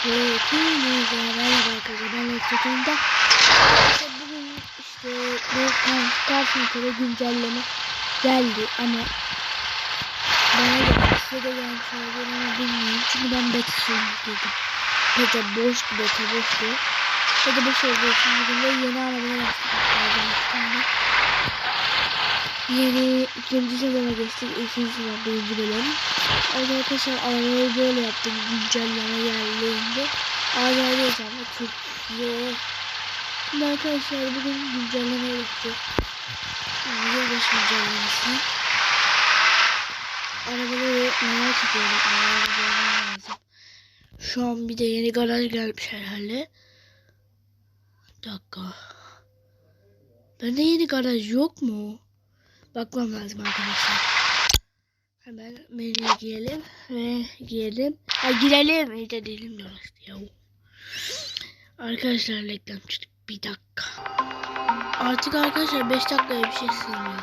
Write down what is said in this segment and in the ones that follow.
Hepinize merhaba arkadaşlar ben Eksek'inde İşte bugün işte bu karşımıza güncelleme geldi ama bana geldi size de. Gelmiş ama bilmiyorum çünkü ben beta sürmüştüm beta boştu beta boştu beta boş olduğu için bugün de yeni arabaya başladık Yeni ikinci sezona geçtik. ikinci sezon birinci bölüm. Arkadaşlar arabayı böyle yaptım. Güncelleme geldiğinde. Azerbaycan'da Türkiye. Şimdi arkadaşlar bugün güncelleme. Yani yılbaşı güncellemesi. Arabaları merak ediyorum. Arabaları görmem lazım. Şu an bir de yeni garaj gelmiş herhalde. Bir dakika. Bende yeni garaj yok mu? Bakmam lazım arkadaşlar. Hemen menüye girelim ve girelim. Ha girelim. İyi de değilim ya. Arkadaşlar reklam çıktık. Bir dakika. Artık arkadaşlar 5 dakikaya bir şey sığmıyor.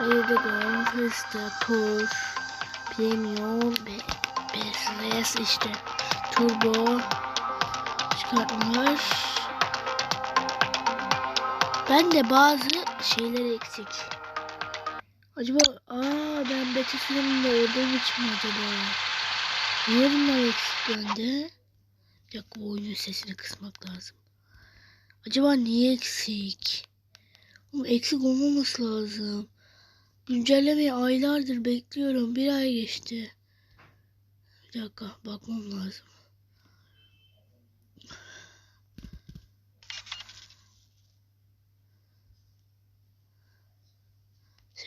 Radeon, Festa, Tour, Premium, BSRS işte. Turbo, çıkartmalar. Ben de bazı şeyler eksik. Acaba aa ben beta sürümünde olduğum için mi acaba? Niye bunlar eksik bende? Bir dakika bu oyunun sesini kısmak lazım. Acaba niye eksik? Oğlum eksik olmaması lazım. Güncellemeyi aylardır bekliyorum. Bir ay geçti. Bir dakika bakmam lazım.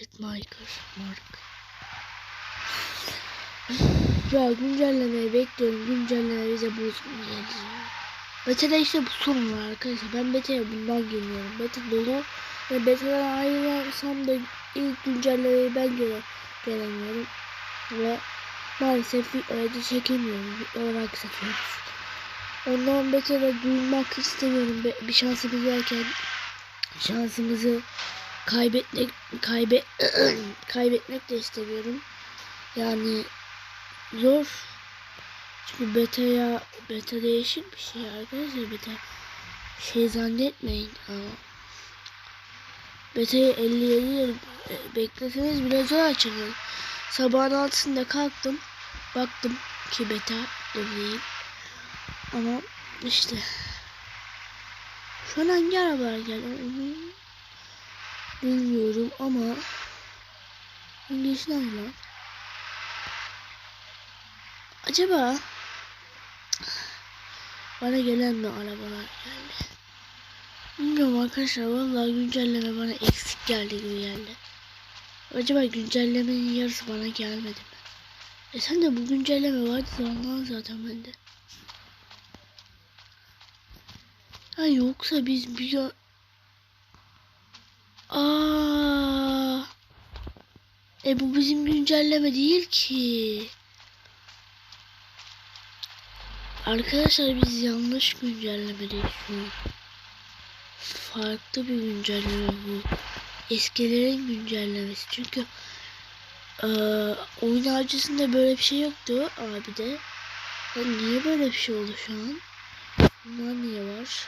Set marker mark. Ya güncellemeyi bekliyorum. Güncelleme bize bozmayacak. Beta'da işte bu sorun var arkadaşlar. Ben beta'ya bundan geliyorum. Beta dolu. Ve beta'dan ayrılarsam da ilk güncellemeyi ben göre gelemiyorum. Ve maalesef videoları çekemiyorum. Videoları aksatıyoruz. Ondan beta'da duymak istemiyorum. Bir şansımız varken şansımızı kaybetmek kaybet kaybetmek de istemiyorum. Yani zor. Çünkü beta'ya beta değişik bir şey arkadaşlar beta şey zannetmeyin ama beta'yı 57 yıl e, bekleseniz bile zor açılır. Sabahın altısında kalktım baktım ki beta değil ama işte şu an hangi arabalar geldi bilmiyorum ama İngilizler lan Acaba bana gelen mi arabalar geldi? Bilmiyorum arkadaşlar vallahi güncelleme bana eksik geldi gibi geldi. Acaba güncellemenin yarısı bana gelmedi mi? E sen de bu güncelleme vardı ondan zaten bende. Ha yoksa biz bir ya... Aa. E bu bizim güncelleme değil ki. Arkadaşlar biz yanlış güncellemedeyiz şu. Farklı bir güncelleme bu. Eskilerin güncellemesi. Çünkü eee oyun harcısında böyle bir şey yoktu abi de. Ya niye böyle bir şey oldu şu an? Bunlar niye var?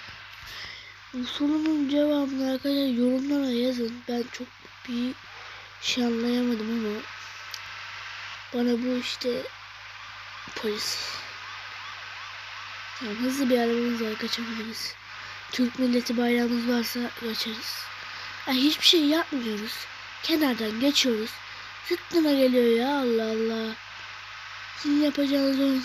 Bu sorunun cevabını arkadaşlar yorumlara yazın. Ben çok bir şey anlayamadım ama bana bu işte polis Tamam hızlı bir arabamız var kaçabiliriz. Türk milleti bayrağımız varsa kaçarız. Ay hiçbir şey yapmıyoruz. Kenardan geçiyoruz. Zıttına geliyor ya Allah Allah. Sizin yapacağınız oyun.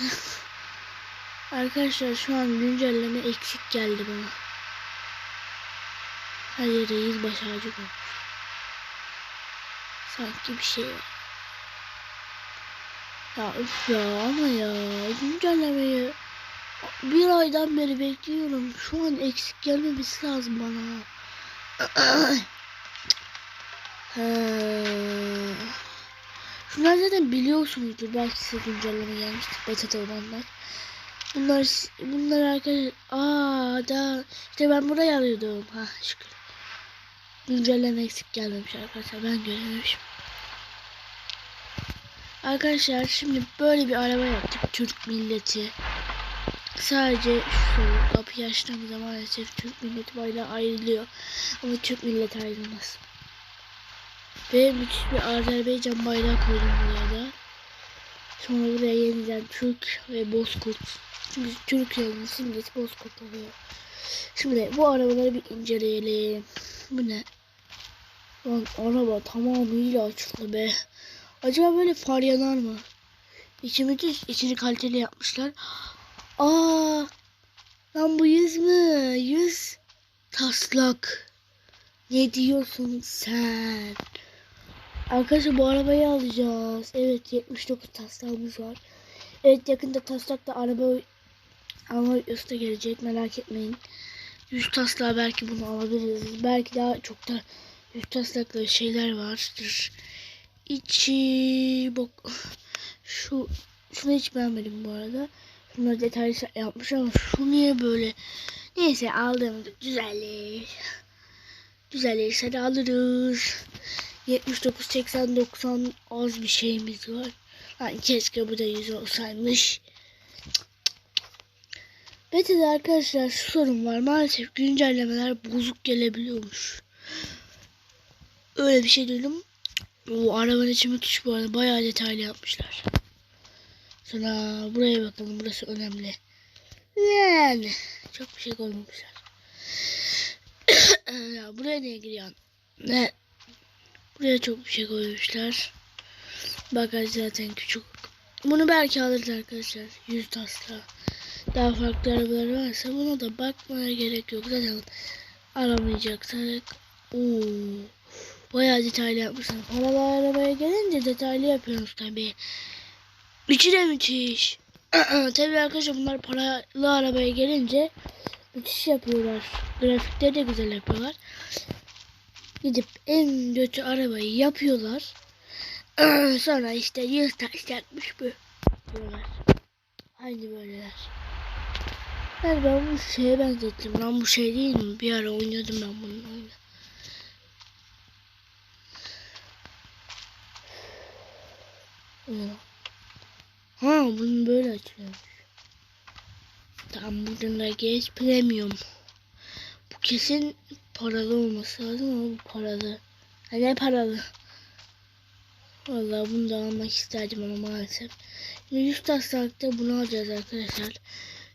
Arkadaşlar şu an güncelleme eksik geldi bana. Her yere yılbaşı ağacı koymuş. Sanki bir şey var. Ya üf ya ama ya güncellemeyi bir aydan beri bekliyorum. Şu an eksik gelmemesi lazım bana. Şunlar zaten biliyorsunuzdur. Belki size güncelleme gelmiştir. Beta'da olanlar. Bunlar bunlar arkadaşlar. Aa da işte ben buraya arıyordum. Ha şükür. Güncelleme eksik gelmemiş arkadaşlar. Ben görememişim. Arkadaşlar şimdi böyle bir araba yaptık. Türk milleti. Sadece şu kapıyı açtığımızda maalesef Türk milleti bayrağı ayrılıyor. Ama Türk milleti ayrılmaz. Ve müthiş bir Azerbaycan bayrağı koydum buraya da. Sonra buraya yeniden Türk ve Bozkurt. Çünkü Türkiye'nin simgesi Bozkurt oluyor. Şimdi bu arabaları bir inceleyelim. Bu ne? Lan araba tamamıyla açıklı be. Acaba böyle far yanar mı? İçi müthiş, içini kaliteli yapmışlar. Aa, lan bu yüz mü? Yüz taslak. Ne diyorsun sen? Arkadaşlar bu arabayı alacağız. Evet 79 taslağımız var. Evet yakında taslakla araba alma videosu da gelecek merak etmeyin. 100 taslağı belki bunu alabiliriz. Belki daha çok da 100 taslakla şeyler vardır. İçi bok. Şu şunu hiç beğenmedim bu arada. Şunları detaylı yapmış ama şu niye böyle? Neyse aldım. Güzellik. Güzellik de alırız. 79, 80, 90 az bir şeyimiz var. Lan keşke bu da 100 olsaymış. Beta'da arkadaşlar şu sorun var. Maalesef güncellemeler bozuk gelebiliyormuş. Öyle bir şey duydum. O arabanın içi müthiş bu. Bayağı detaylı yapmışlar. Sonra buraya bakalım. Burası önemli. Yani çok bir şey koymamışlar. ya buraya niye giriyorsun? Ne? Buraya çok bir şey koymuşlar. Bagaj zaten küçük. Bunu belki alırız arkadaşlar. 100 tasla. Daha farklı arabalar varsa buna da bakmaya gerek yok. Zaten aramayacaksak. Oo. Bayağı detaylı yapmışlar. Paralı arabaya gelince detaylı yapıyoruz tabii. İçi de müthiş. tabii arkadaşlar bunlar paralı arabaya gelince müthiş yapıyorlar. Grafikleri de güzel yapıyorlar. Gidip en kötü arabayı yapıyorlar. Sonra işte yüz taş yakmış bu diyorlar. Aynı böyleler. Yani ben bu şeye benzettim. Lan bu şey değil mi? Bir ara oynuyordum ben Ha bunun böyle açılıyormuş. Tamam buradan da geç premium. Bu kesin paralı olması lazım ama bu paralı. Ha, ne paralı? Vallahi bunu da almak isterdim ama maalesef. Şimdi 100 taslakta bunu alacağız arkadaşlar.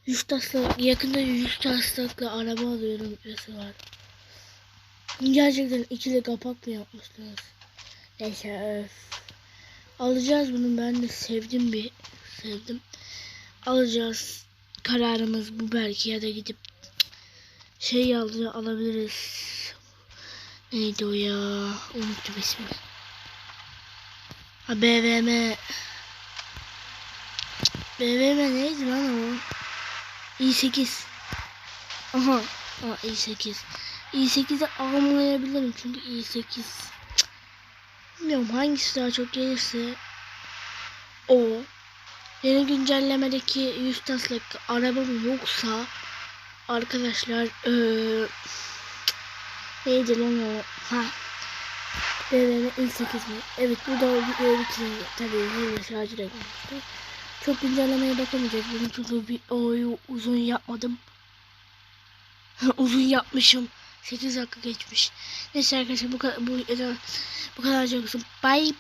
100 taslak yakında 100 taslakla araba alıyorum videosu var. Gerçekten ikili kapak mı yapmışlar? Neyse öf. Alacağız bunu ben de sevdim bir sevdim. Alacağız. Kararımız bu belki ya da gidip şey aldı alabiliriz. Neydi o ya? Unuttum ismini. Ha BVM. BVM neydi lan o? i8. Aha. Aa, i8. i8'i almayabilirim çünkü i8. Bilmiyorum hangisi daha çok gelirse o. Yeni güncellemedeki 100 taslak arabam yoksa arkadaşlar ee, neydi lan o? Ha. BMW i8 mi? Evet bu da video bitirince tabii yine şarjı da gelmişti. Çok güncellemeye bakamayacağız bugün çünkü bir oyu uzun yapmadım. uzun yapmışım. 8 dakika geçmiş. Neyse arkadaşlar bu kadar bu, bu kadar çok Bye bye.